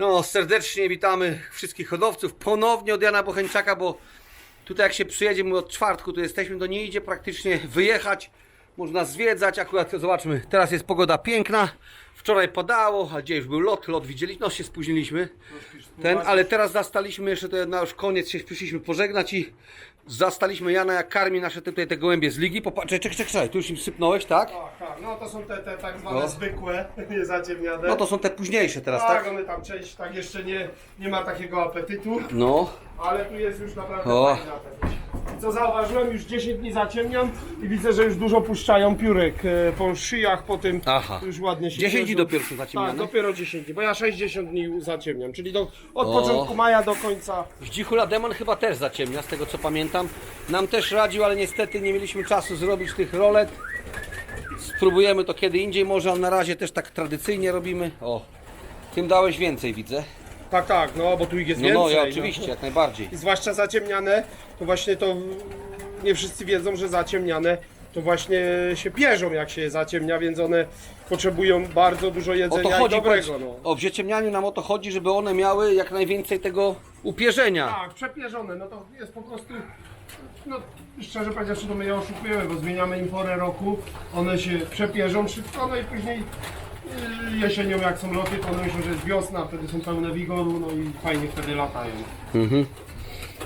No, serdecznie witamy wszystkich hodowców ponownie od Jana Bocheńczaka, bo tutaj jak się przyjedzie, my od czwartku tu jesteśmy, to nie idzie praktycznie wyjechać, można zwiedzać, akurat zobaczmy, teraz jest pogoda piękna, wczoraj padało, a gdzie już był lot, lot widzieliśmy, no się spóźniliśmy, ten, ale teraz zastaliśmy jeszcze, to na już koniec się przyszliśmy pożegnać i zastaliśmy Jana jak karmi nasze tutaj te gołębie z ligi, popatrz, czekaj, czekaj, czekaj, tu już im sypnąłeś, tak? Tak, tak, no to są te, te tak zwane No. zwykłe, niezaciemniane. No to są te późniejsze teraz, tak, tak? one tam część tak jeszcze nie, nie ma takiego apetytu, No, ale tu jest już naprawdę O. apetyt. Co zauważyłem, już 10 dni zaciemniam i widzę, że już dużo puszczają piórek e, po szyjach, po tym Aha. już ładnie się 10 dni dopiero są zaciemniane? Tak, dopiero 10 dni, bo ja 60 dni zaciemniam, czyli do, od O. początku maja do końca. Zdzichula Demon chyba też zaciemnia, z tego co pamiętam. Nam też radził, ale niestety nie mieliśmy czasu zrobić tych rolet. Spróbujemy to kiedy indziej może, ale na razie też tak tradycyjnie robimy. O, tym dałeś więcej widzę. Tak, tak, no bo tu ich jest No, więcej. no, ja oczywiście, jak najbardziej. I zwłaszcza zaciemniane, to właśnie to nie wszyscy wiedzą, że zaciemniane to właśnie się pierzą jak się je zaciemnia, więc one potrzebują bardzo dużo O jedzenia to chodzi, i dobrego. powiedz, No. o w zieciemnianiu nam o to chodzi, żeby one miały jak najwięcej tego upierzenia. Tak, przepierzone, no to jest po prostu, no szczerze powiedziawszy to my je oszukujemy, bo zmieniamy im porę roku, one się przepierzą szybko, no i później jesienią jak są loty, to one myślą, że jest wiosna, wtedy są pełne wigoru, no i fajnie wtedy latają.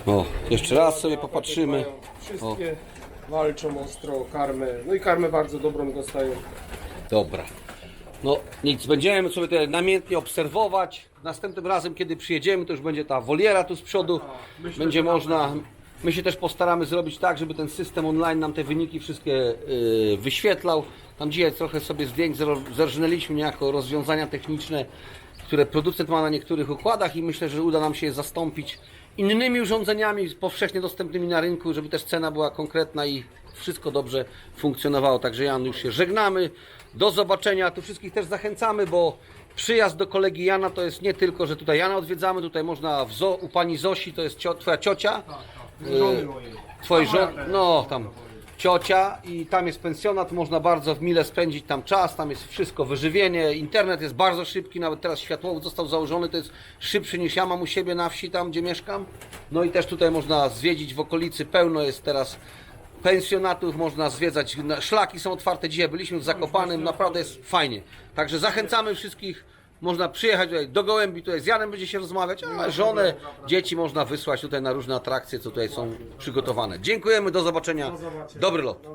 O, jeszcze raz sobie popatrzymy. Wszystkie walczą ostro o karmę, no i karmę bardzo dobrą dostają. Dobra. No nic, będziemy sobie tutaj namiętnie obserwować. Następnym razem, kiedy przyjedziemy, to już będzie ta woliera tu z przodu. myślę, Będzie że można. My się też postaramy zrobić tak, żeby ten system online nam te wyniki wszystkie yy, wyświetlał. Tam dzisiaj trochę sobie zdjęć zerżnęliśmy niejako rozwiązania techniczne, które producent ma na niektórych układach i myślę, że uda nam się je zastąpić innymi urządzeniami powszechnie dostępnymi na rynku, żeby też cena była konkretna i wszystko dobrze funkcjonowało. Także Jan, już się żegnamy. Do zobaczenia. Tu wszystkich też zachęcamy, bo przyjazd do kolegi Jana to jest nie tylko, że tutaj Jana odwiedzamy, tutaj można w zo, u pani Zosi, to jest cio, twoja ciocia, Moje. twojej żony, no tam ciocia i tam jest pensjonat, można bardzo w mile spędzić tam czas, tam jest wszystko, wyżywienie, internet jest bardzo szybki, nawet teraz światłowód został założony, to jest szybszy niż ja mam u siebie na wsi, tam gdzie mieszkam. No i też tutaj można zwiedzić w okolicy, pełno jest teraz pensjonatów, można zwiedzać, szlaki są otwarte, dzisiaj byliśmy w Zakopanem, naprawdę jest fajnie. Także zachęcamy wszystkich, można przyjechać tutaj do Gołębi, tutaj z Janem będzie się rozmawiać, a żonę, dzieci można wysłać tutaj na różne atrakcje, co tutaj są przygotowane. Dziękujemy, do zobaczenia. Dobry lot.